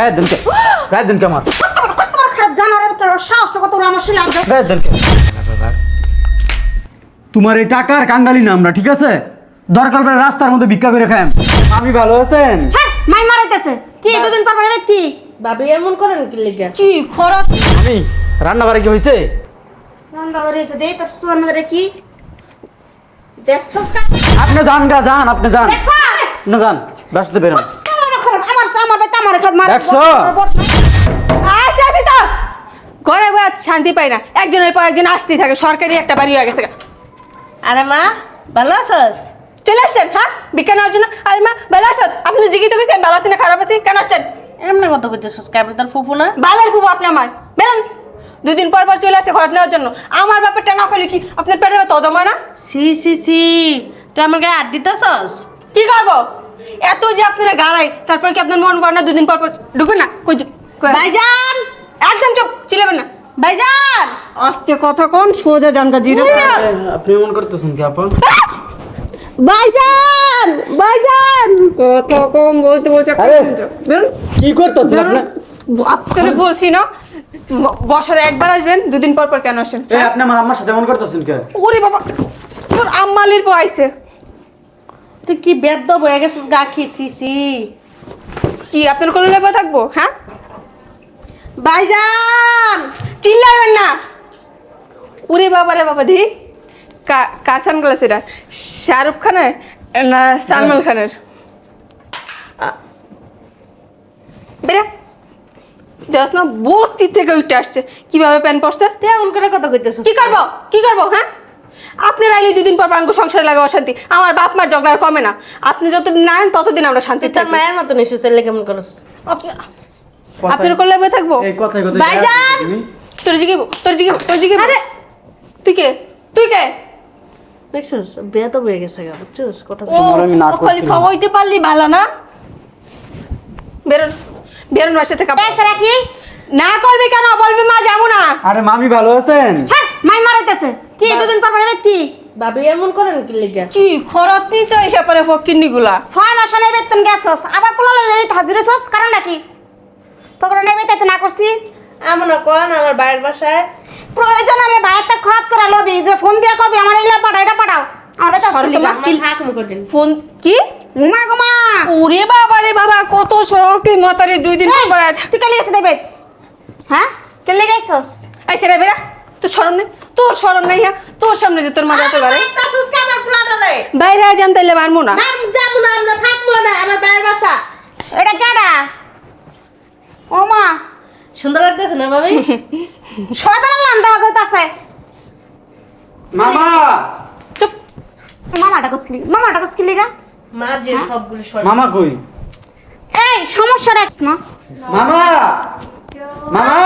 গায়ে দিনকে গায়ে দিনকে আমার। কত বড় কত বড় খারাপ জানোয়ারের তোর সাহস কত আমার শরীরে আনতে গায়ে দিনকে তোমার এই টাকার কাঙ্গালি না আমরা ঠিক আছে? দরকার পড়ে রাস্তার মধ্যে ভিক্ষা করে খাই আমি ভালো আছেন? হ্যাঁ মাই মারাইতেছে। কি দুদিন পর এলে কি? ভাবি এমন করেন কি লেগে? কি খরচ? আমি রান্না বাড়ি কি হয়েছে রান্না বাড়িয়েছে দেই তোর মধ্যে কি? দেখছস কা? আপনি যান গা যান আপনি যান। না যান ব্যস্ত বেরোন। বেটা আমার খাত মার দেখছ? তো ঘরে বসে শান্তি পাই না। একজনের পর একজন আসতেই থাকে সরকারি একটা বাড়ি হয়ে গেছে আরে মা ভালো আছস? চলে আসছেন হ্যাঁ? বিজ্ঞান জন্য। আরে মা বেলা আসত আপনি জিজ্ঞিত করেছেন ভালো আছি না খারাপ আছি কেন আসছেন? এমনি কত কইতেছস কেমন তোর ফুফু না? বালের ফুবো আপনি আমার। বেরোন। দুদিন পর পর চলে আসে ঘর নেওয়ার জন্য। আমার ব্যাপারটা না করলে কি আপনার পেটে তজম না? সি সি সি তুই আমার গায়ে হাত দিতেছস? কি করব? এত যে আপনারা গাড়াই তারপর কি আপনার মন করে না? দুদিন পর পর ঢুকবেন না? কই ভাইজান! একদম চুপ চিলেবেন না। ভাইজান! আস্তে কথা কোন সোজা জানকা জিরো। আপনি এমন করতেছেন কি আপন ভাইজান! ভাইজান! কত কম বলতে বলছে আরে! বেরোন কি করতেছেন আপনি? আপনাকে বলছি না বছরে একবার আসবেন দুদিন পর পর কেন আসেন? এই আপনি আমার আম্মার সাথে এমন করতেছেন কে? ওরে বাবা তোর আম্মালির পর আইছে। তুই কি বেদ্য বয়ে গেছিস গা খিচিছি কি আপনার কোনো লেবা থাকব? হ্যাঁ? ভাইজান! চিল্লাবেন না। ওরে বাবা রে বাবা দি। কা- কার সানগ্লাস এটা? শাহরুখ খানের না সালমান খানের? বেরা দেখ না বস্তি থেকে উঠে আসছে। কীভাবে প্যান্ট পড়ছে তুই এমন করে কথা কইতেছস কি করব? কি করব হ্যাঁ? আপনার আইলে দুদিন পর আঙ্গ সংসারে লাগা অশান্তি। আমার বাপ মার ঝগড়া আর কমে না। আপনি যতদিন না আনেন ততদিন আমরা শান্তি তোর মায়ের মতন এসে চলে কেমন করস? আপনার করলে বয়ে থাকব? এই কথাই কথাই ভাইজান! তোর জিগেবো তোর জিগেবো তোর জিগেবো আরে! তুই কে? তুই কে? দেখছস বয়ে গেছে গা বুঝছস? কথা তোমার আমি না খালি করছিলাম। খাওয়াইতে পারলি ভালো না। বেরোন বেরোন বাসা থেকে রাখি না করবে কেন? বলবি মা যাব না। আরে মামি ভালো আছেন? হ্যাঁ মাই মারাইতেছে। কি দুদিন পর পর এলে কি? ভাবি এমন করেন কি লেগে? কি খরচ নিতে এসে পরে ফকিন্নি গুলা ছয় মাস নেই বেতন গেছস আবার পোলালে যাবি হাজিরে সস কারণ নাকি তোকে নেবে তাইতে না করছি। এমন কোন আমার বাইরের বাসায়। প্রয়োজন হলে ভাইয়েরটা খরচ করা লবি যে ফোন দিয়া কবি আমার এগুলা পাঠাও এটা পাঠাও। আমার এটা সরকার লিবা কি- ফোন কি? ঘুমা ঘুমা ওরে বাবা রে বাবা কত শখ মাতারে দুই দিন পর। তুই কালি এসে দেবে? হ্যাঁ? কেলে গেছস? এই ছেড়ে বেরা তোর শরম নেই? তোর শরম নেই হ্যাঁ? তোর সামনে যে তোর মজা তো করে তাসুস কে আমার প্লাটারে বাইরে আয় জান তাইলে মারমু না। যাব না আমরা থাকব না আমার বাইরের বাসা। এটা কেডা ও মা। সুন্দর লাগতেছে না ভাবি? নাম দেওয়া যাইতাছে। মামা! চুপ। মামাটা কসলি মামাটা কসলি গা মা যে সবগুলো সর মামা কই? এই সমস্যাটা না মামা! মামা!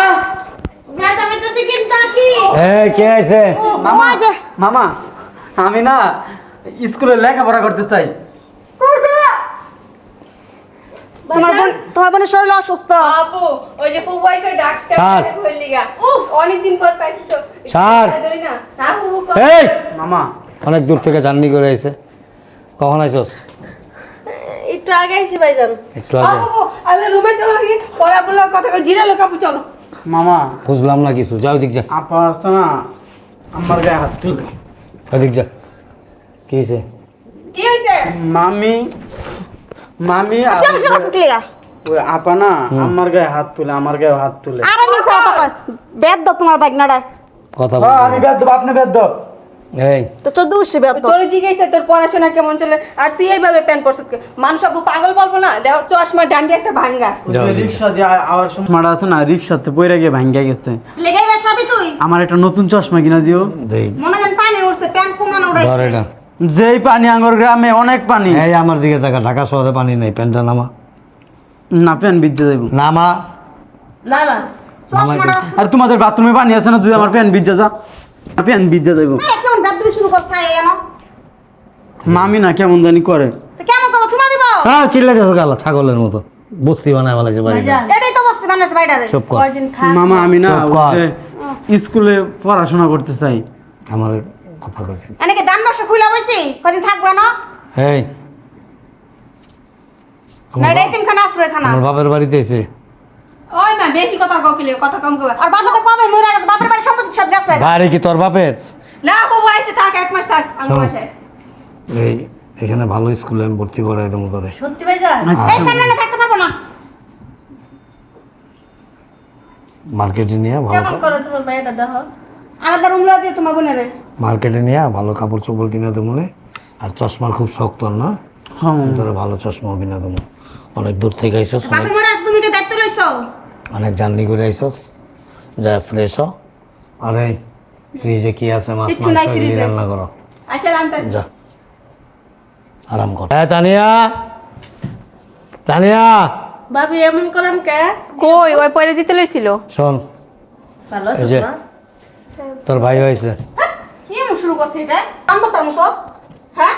কি আছে মামা মামা আমি না স্কুলে লেখাপড়া করতে চাই। তোমার বোন তোমার বোনের শরীর অসুস্থ। আপু ওই যে ফুবু আইছে ডাক্তার ছাড়। লিগা অনেকদিন পর পাইছি তো। এই! মামা। অনেক দূর থেকে জার্নি করে আইছে। কখন আইছস? একটু আগে আইছি ভাইজান। একটু আগে। আপু আলে রুমে চলো কি পড়া পড়া কথা কই জিরা লোক আপু চলো। মামা। বুঝলাম না কিছু। যাও দিক যা। আপা আছে না আমার গায়ে হাত তুল। ওদিক যা। কি হয়েছে কি হয়েছে মামি মামি ওই আপা না আমার গায়ে হাত তুলে আমার গায়ে হাত তুলে। আরে নিছে কথা বেদ তোমার বাইকনাটা কথা হ্যাঁ, আমি বেদ দেবো আপনি বেদ এই। তো চোদ্দ উঠছে তোর জিজ্ঞাসা তোর পড়াশোনা কেমন চলে? আর তুই এইভাবে প্যান পরছিস মানুষ আপু পাগল বলব না? দেও চশমা ডান্ডি একটা ভাঙ্গা। যাও দিয়ে আওয়ার মারা আছে না রিক্সাতে পইরা গিয়ে ভাঙ্গা গেছে। লেগে বেসাবি তুই? আমার একটা নতুন চশমা কিনা দিও। মনে পানি উঠছে প্যান ধর যেই পানি আঙ্গর গ্রামে অনেক পানি। এই আমার দিকে তাকা ঢাকা শহরে পানি নেই প্যান্টটা নামা। না প্যান ভিজে যাইব। নামা। না না আর তোমাদের বাথরুমে পানি আছে না তুই আমার প্যান ভিজে যা। প্যান ভিজে যাইব। কেমন বেদুরি শুরু করছে এন মামি না কেমন জানি করে। কেমন করো চুমা দিব? হ্যাঁ চিল্লাই দেছো গালা ছাগলের মতো। বস্তি বানায় বলেছে বাড়ি এটাই তো বসতে বানাইছে বাইরে চুপ কর। মামা আমি না ওই স্কুলে পড়াশোনা করতে চাই। আমার কথা কই। এনেকে দান বর্ষ কদিন থাকবে না এই আশ্রয় খানা আমার বাপের বাড়িতে এসে। না বেশি কথা ককিলে কথা কম কবা আর বাবা তো কবে মরে গেছে বাপের সম্পত্তি বাড়ি কি তোর বাপের? না বাবু আইছে থাক এক মাস থাক আমি শোনো। বাসায়। এই এখানে ভালো স্কুলে আমি ভর্তি করাই দেবো তোরে। সত্যি ভাই যা এই সামনে না থাকতে পারব না। মার্কেটে নিয়ে ভালো কেমন করে তোমার মেয়েটা দেখো আলাদা রুম লয়ে দিয়ে তোমার বোনের? মার্কেটে নিয়ে ভালো কাপড় চোপড় কিনে দেবো নে। আর চশমার খুব শক্ত না? হ্যাঁ তোর ভালো চশমা কিনে দেবো। অনেক দূর থেকে আইসস অনেক বাপে আছে তুমি কি দায়িত্ব লইছো অনেক জার্নি করে আইসস। যা ফ্রেশ হ। আর ফ্রিজে কি আছে মাছ মাংস নাই এগুলি ফ্রিজে। রান্না করো। আচ্ছা রান্তা যা। আরাম কর। হ্যাঁ তানিয়া! তানিয়া! ভাবি এমন করেন কে? কই ওই পরে জিতে লইছিল? শোন ভালো যে না তোর ভাই হয়েছে। কি এমন শুরু করছে এটা? বান্ধবটার মতো। হ্যাঁ?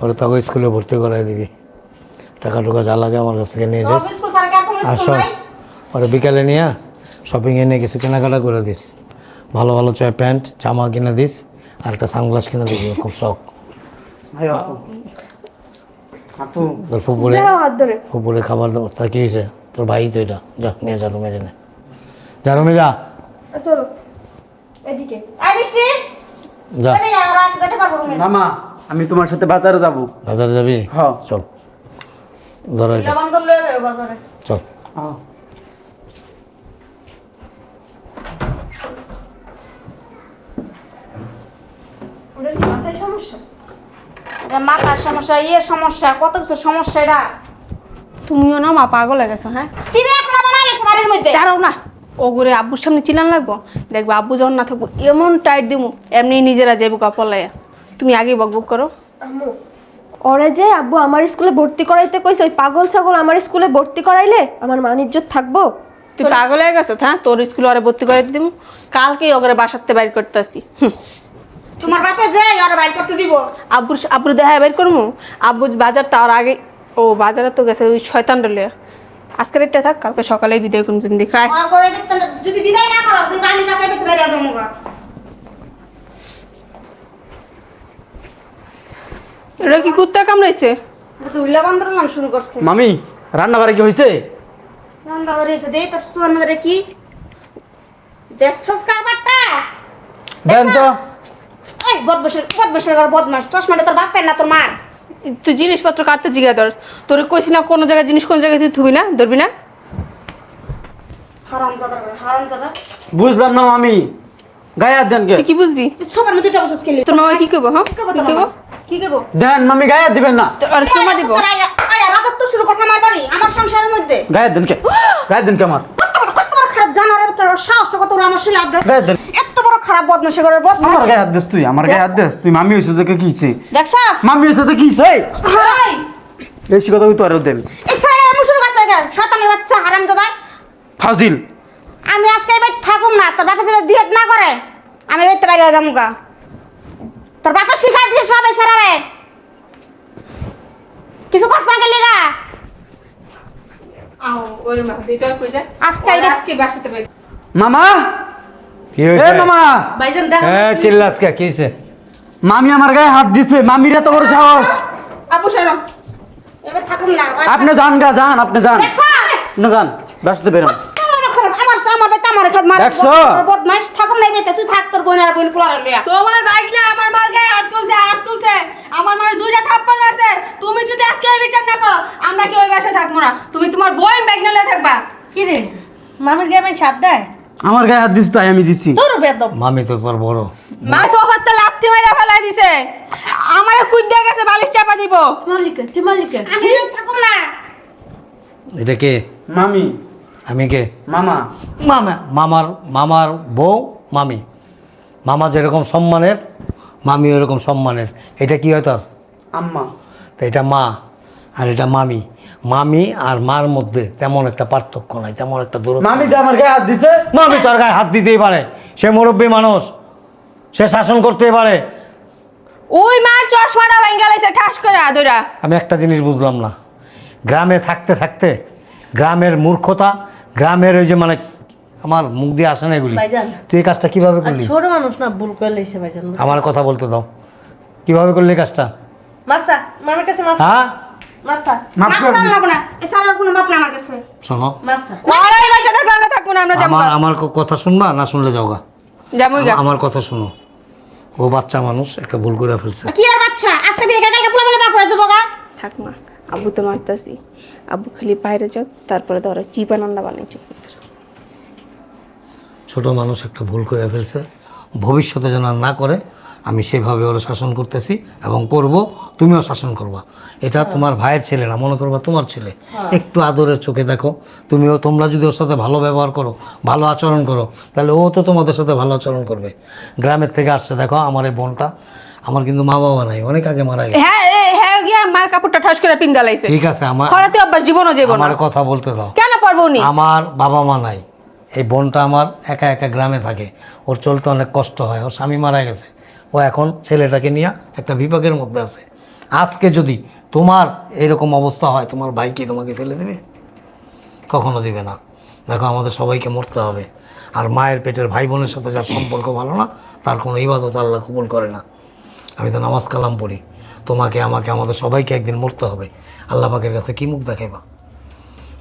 ওরে তোকে স্কুলে ভর্তি করাই দিবি। টাকা টুকা যা লাগে আমার কাছ থেকে নিয়ে যাস। আর কোনো আর স্কুল শোন নাই? ওরে বিকালে নিয়ে শপিং এ নিয়ে কিছু কেনাকাটা করে দিস। ভালো ভালো চয় প্যান্ট জামা কিনে দিস আর একটা সানগ্লাস কিনে দিস খুব শখ। তোর ফুপুরে ফুপুরে খাবার দাবার তা কি হয়েছে? তোর ভাই তো এটা। যা নিয়ে যা রুমে জেনে। যা রুমে যা। চলো। এদিকে। মামা আমি তোমার সাথে বাজারে যাব। বাজারে যাবি? হ্যাঁ। চল। ধরো চল। হ্যাঁ। ওদের কি মাথায় সমস্যা? এটা মাথার সমস্যা ইয়ের সমস্যা কত কিছু সমস্যা এটা? তুমিও না মা পাগল হয়ে গেছো হ্যাঁ? চিনে এখন বানাই বাড়ির মধ্যে। দাঁড়াও না ও করে আব্বুর সামনে চিলান লাগবো? দেখব আব্বু যখন না থাকব এমন টাইট দিব এমনি নিজেরা যাইবো তুমি আগে বক বক করো। ওরে যে আব্বু আমার স্কুলে ভর্তি করাইতে কইছে ওই পাগল ছাগল আমার স্কুলে ভর্তি করাইলে আমার মান ইজ্জত থাকব? তুই পাগল হয়ে গেছো হ্যাঁ? তোর স্কুলে ওরা ভর্তি করাইতে দিব কালকেই ওগরে বাসাতে বাইর করতে আসি। হুম। তোমার বাপে যে আর বাইর করতে দিব? আব্বুর আব্বুর দেখা করব আব্বু বাজার তার আগে ও বাজারে তো গেছে ওই শয়তান ডলে। আজকের একটা থাক কালকে সকালে বিদায় করুন তুমি বেতন যদি বিদায় না করো তুই বাড়ি না এটা কি কুত্তা কামড়াইছে? বান্দর শুরু করছে। মামি রান্না বাড়ি কি হয়েছে রান্না বাড়ি হয়েছে দেই তোর কি? দেখছস কারবারটা? দেন তো। এই বদমাসের বদমাসের ঘর বদমাস চশমাটা তোর বাপের না তোর মার? তুই জিনিসপত্র কাটতে জিগা ধর তোর কইছি না কোনো জায়গায় জিনিস কোন জায়গায় তুই থুবি না ধরবি না? হারাম দাদা হারাম দাদা বুঝলাম না মামি। গায়ে হাত দেন কে? তুই কি বুঝবি? সবার মধ্যে টাকা বসে খেলি তোর মামা কি করব হ্যাঁ? কি করব কি তোর করব মামা? কি করব দেন মামি গায়ে হাত দিবেন না। আর সোমা দিব। রাজত্ব শুরু করছে আমার বাড়ি আমার সংসারের মধ্যে। গায়ে দেন কে? গায়ে দেন কে আমার? কত বড় কত বড় খারাপ জানোয়ারের তোর সাহস কত বড় আমার শিলা আদ্রাস গায়ে দেন। খারাপ বদমাসি করে বদমাস আমার গায়ে হাত দিস তুই আমার গায়ে হাত দিস। তুই মামি কি দেখছস? মামি কি বেশি কথা তুই দেন এই আমি শুরু করছে শয়তানের বাচ্চা ফাজিল। আমি আজকে এবার থাকুম না তোর বাপের সাথে বিয়ে না করে আমি বেরতে বাইরে যাব গা। তোর বাপের শিখাই দিয়ে সবাই সারারে কিছু কষ্ট না গেলি গা আও ওই মা এটা কই যা আজকে আজকে বাসাতে মামা! কি এ হয়েছে মামা! ভাইজান দেখো। হ্যাঁ চিল্লাস কে কি হয়েছে? মামি আমার গায়ে হাত দিছে মামির এত বড় সাহস। আপু সরম এবার থাকুম না আপনি যান গা যান আপনি যান। দেখছ? না যান বাসতে বেরোন। তোর খারাপ, আমার আমার বেটা আমার খারাপ মার দেখছ? বদমাইশ। থাকুম না বেতে তুই থাক তোর বোনের বোন পোলার তোমার বাইক না আমার মার গায়ে হাত তুলছে হাত তুলছে। আমার মানে দুইটা থাপ্পড় মারছে। তুমি যদি আজকে বিচার না করো আমরা কি ওই বাসায় থাকব না। তুমি তোমার বোন বাইক নিয়ে থাকবা। কি রে? মামির গেমে ছাদ দেয়? আমার গায়ে হাত দিস তাই আমি দিছি। তোর বেদব মামি তো তোর বড়। মা সোফার তো লাত্তি মেরে ফেলাই দিছে। আমারে কুইদ্যা গেছে বালিশ চাপা দিব। মালিকে তুই মালিকে আমি থাকুম না। এটা কে? মামি। আমি কে? মামা। মামা মামার মামার বউ মামি। মামা যেরকম সম্মানের মামি ওরকম সম্মানের। এটা কি হয় তোর? আম্মা। তো এটা মা আর এটা মামি। মামি আর মার মধ্যে তেমন একটা পার্থক্য নাই তেমন একটা দূর মামি যে আমার গায়ে হাত দিছে? মামি তোর গায়ে হাত দিতেই পারে। সে মুরব্বী মানুষ সে শাসন করতেই পারে। ওই মার চশমাটা ভাঙ্গা লাইছে ঠাস করে আদরা আমি একটা জিনিস বুঝলাম না। গ্রামে থাকতে থাকতে গ্রামের মূর্খতা গ্রামের ওই যে মানে আমার মুখ দিয়ে আসে না এগুলি। ভাইজান। তুই এই কাজটা কীভাবে করলি? ছোট মানুষ না ভুল করে লেছে ভাইজান। আমার কথা বলতে দাও। কীভাবে করলি এই কাজটা? মারছা মামির কাছে মার হ্যাঁ? আমার কথা শুনবা না শুনলে যাওগা আমার কথা শুনো। ও বাচ্চা মানুষ একটা ভুল করে ফেলছে। কি আর বাচ্চা? আজকে বিয়ে করে কালকে পোলা বাপ হয়ে যাব গা। থাক না আব্বু তো মারতাছি। আব্বু খালি বাইরে যাও তারপরে ধরো কি বানান্না বানাই চুপ করে থাকো। ছোট মানুষ একটা ভুল করে ফেলছে। ভবিষ্যতে যেন না করে সেভাবে ওরা শাসন করতেছি এবং করব তুমিও শাসন করবা। এটা তোমার ভাইয়ের ছেলে না মনে করবা তোমার ছেলে। একটু আদরের চোখে দেখো। তুমিও তোমরা যদি ওর সাথে ভালো ব্যবহার করো ভালো আচরণ করো তাহলে ও তো তোমাদের সাথে ভালো আচরণ করবে। গ্রামের থেকে আসছে দেখো আমার এই বোনটা। আমার কিন্তু মা বাবা নাই অনেক আগে মারা গেছে। হ্যাঁ হ্যাঁ গিয়া মার কাপড়টা ঠস করে লাইছে ঠিক আছে আমার খরাতে অভ্যাস জীবনও জীবন আমার কথা বলতে দাও। কেন পারব নি? আমার বাবা মা নাই। এই বোনটা আমার একা একা গ্রামে থাকে। ওর চলতে অনেক কষ্ট হয়। ওর স্বামী মারা গেছে। ও এখন ছেলেটাকে নিয়ে একটা বিপাকের মধ্যে আছে। আজকে যদি তোমার এরকম অবস্থা হয়, তোমার ভাই কি তোমাকে ফেলে দেবে? কখনো দিবে না। দেখো, আমাদের সবাইকে মরতে হবে। আর মায়ের পেটের ভাই বোনের সাথে যার সম্পর্ক ভালো না, তার কোনো ইবাদত আল্লাহ কবুল করে না। আমি তো নামাজ কালাম পড়ি। তোমাকে, আমাকে, আমাদের সবাইকে একদিন মরতে হবে। আল্লাহ পাকের কাছে কি মুখ দেখাইবা?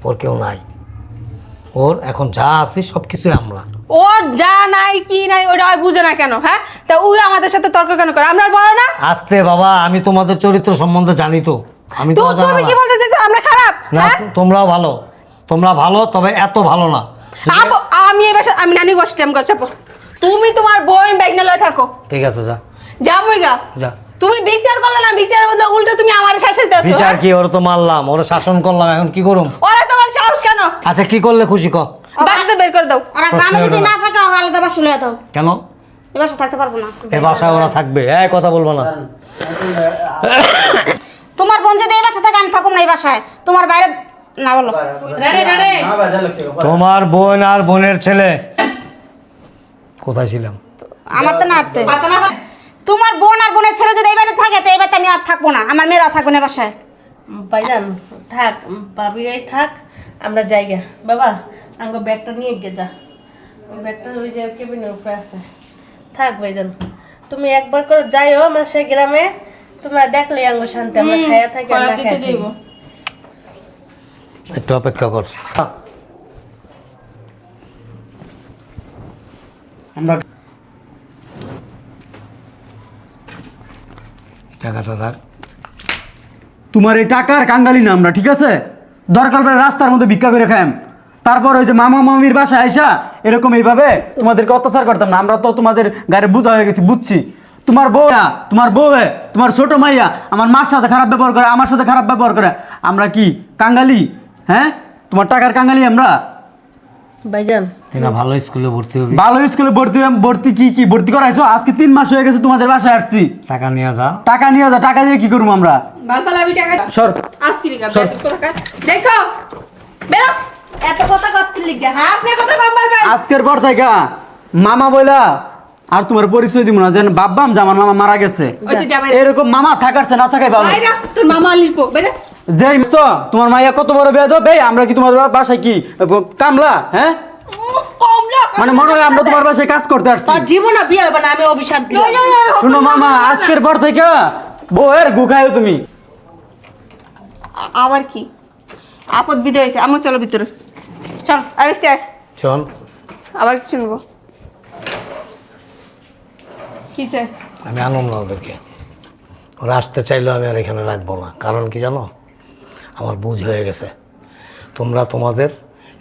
ওর কেউ নাই। ওর এখন যা আছে সব কিছুই আমরা। ওর যা নাই কি নাই ওটা আর বুঝে না কেন হ্যাঁ? তা ওই আমাদের সাথে তর্ক কেন করে? আমরা আর বড় না? আস্তে বাবা আমি তোমাদের চরিত্র সম্বন্ধে জানি তো। আমি তো তো জানা তুমি কি বলতে চাইছো? আমরা খারাপ না হ্যাঁ? তোমরাও ভালো। তোমরা ভালো তবে এত ভালো না। আব্বু, আমি এই বাসা আমি নানি বসছি আমি চাপো তুমি তোমার বোন ব্যাগ না লয় থাকো। ঠিক আছে যা। যামই গা যা। তুমি বিচার করলে না বিচারের বদলে উল্টো তুমি আমার শাসন দাও বিচার কি? ওর তো মারলাম ওর শাসন করলাম এখন কি করুম? ওরা তোমার সাহস কেন? আচ্ছা কি করলে খুশি কর? বাসাতে বের করে দাও। আর গ্রামে যদি না থাকে ওকে আলাদা বাসা লয়ে দাও। কেন? এ বাসা থাকতে পারব না। এ বাসায় ওরা থাকবে। এই কথা বলব না। তোমার বোন যদি এই বাসা থাকে আমি থাকুম না এই বাসায়। তোমার বাইরে না বলো। তোমার বোন আর বোনের ছেলে। কোথায় ছিলাম? আমার তো না আটতে। তোমার বোন আর বোনের ছেলে যদি এই বাড়িতে থাকে তো এই বাড়িতে আমি আর থাকব না। আমার মেয়েরাও থাকবে না এই বাসায়। ভাইজান থাক ভাবিরাই থাক আমরা যাইগা বাবা আঙ্গ ব্যাগটা নিয়ে গে যা। ওই ব্যাগটা ওই যে কেবিনের উপরে আছে। থাক ভাইজান তুমি একবার করে যাইও আমার সেই গ্রামে। তোমরা দেখলে আঙ্গ শান্তি আমরা খাইয়া থাকি আমরা থাকি। একটু অপেক্ষা কর। আমরা টাকাটা রাখ। তোমার এই টাকার কাঙ্গালি না আমরা ঠিক আছে? দরকার পড়ে রাস্তার মধ্যে ভিক্ষা করে খাইম। তারপর ওই যে মামা মামির বাসায় আইসা এরকম এইভাবে তোমাদেরকে অত্যাচার করতাম না। আমরা তো তোমাদের গাড়ি বোঝা হয়ে গেছি বুঝছি। তোমার বউ তোমার বউ তোমার ছোট মাইয়া আমার মার সাথে খারাপ ব্যবহার করে আমার সাথে খারাপ ব্যবহার করে। আমরা কি কাঙ্গালি? হ্যাঁ? তোমার টাকার কাঙ্গালি আমরা? ভাইজান। তিনা ভালো স্কুলে ভর্তি হবি? ভালো স্কুলে ভর্তি ভর্তি কি কি ভর্তি করাইছো? আজকে তিন মাস হয়ে গেছে তোমাদের বাসায় আসছি। টাকা নিয়ে যা। টাকা নিয়ে যা টাকা দিয়ে কি করব আমরা? টাকা সর। আজকে দেখো। বেরো। এত কথা কষ্ট লিখা হ্যাঁ আপনি কথা কম বলবেন। আজকের পর থেকে মামা বইলা আর তোমার পরিচয় দিব না যেন বাব্বাম যে আমার মামা মারা গেছে। এরকম মামা থাকারছে না থাকাই ভালো। তোর মামা লিপো বেরো যে মিছো, তোমার মাইয়া কত বড় বেদ বে আমরা কি তোমার বাসায় কি কামলা হ্যাঁ? মানে মনে হয় আমরা তোমার বাসায় কাজ করতে আসছি। জীবনে বিয়ে হবে না আমি অভিশাপ দিলাম। শুনো মামা আজকের পর থেকে বউয়ের গুখায় তুমি। আবার কি? আপদ বিদয় হয়েছে। আমি চলো ভিতরে। চল আবিষ্টার চল। আবার কিসে আমি আনলাম না ওদেরকে। ওরা আসতে চাইলেও আমি আর এখানে রাখব না। কারণ কি জানো? আমার বুঝ হয়ে গেছে। তোমরা তোমাদের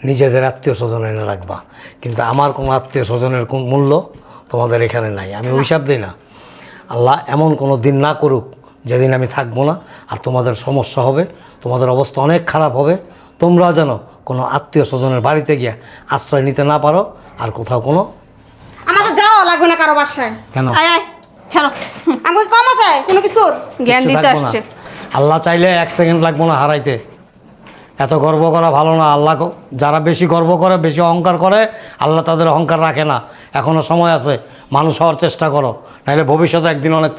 নিজেদের আত্মীয় স্বজন এনে রাখবা। কিন্তু আমার কোনো আত্মীয় স্বজনের কোন মূল্য তোমাদের এখানে নাই। আমি অভিশাপ দিই না। আল্লাহ এমন কোনো দিন না করুক যেদিন আমি থাকব না। আর তোমাদের সমস্যা হবে তোমাদের অবস্থা অনেক খারাপ হবে। তোমরাও যেন কোনো আত্মীয় স্বজনের বাড়িতে গিয়ে আশ্রয় নিতে না পারো আর কোথাও কোনো আমাদের যাওয়া লাগবে না কারও বাসায়। কেন? আয় আয় ছাড়ো। আমাকে কম আছে কোনো কিছুর? জ্ঞান দিতে আসছে। আল্লাহ চাইলে এক সেকেন্ড লাগবো না হারাইতে। এত গর্ব করা ভালো না। আল্লাহ যারা বেশি গর্ব করে বেশি অহংকার করে আল্লাহ তাদের অহংকার রাখে না। এখনও সময় আছে। মানুষ হওয়ার চেষ্টা করো। নাহলে ভবিষ্যতে একদিন অনেক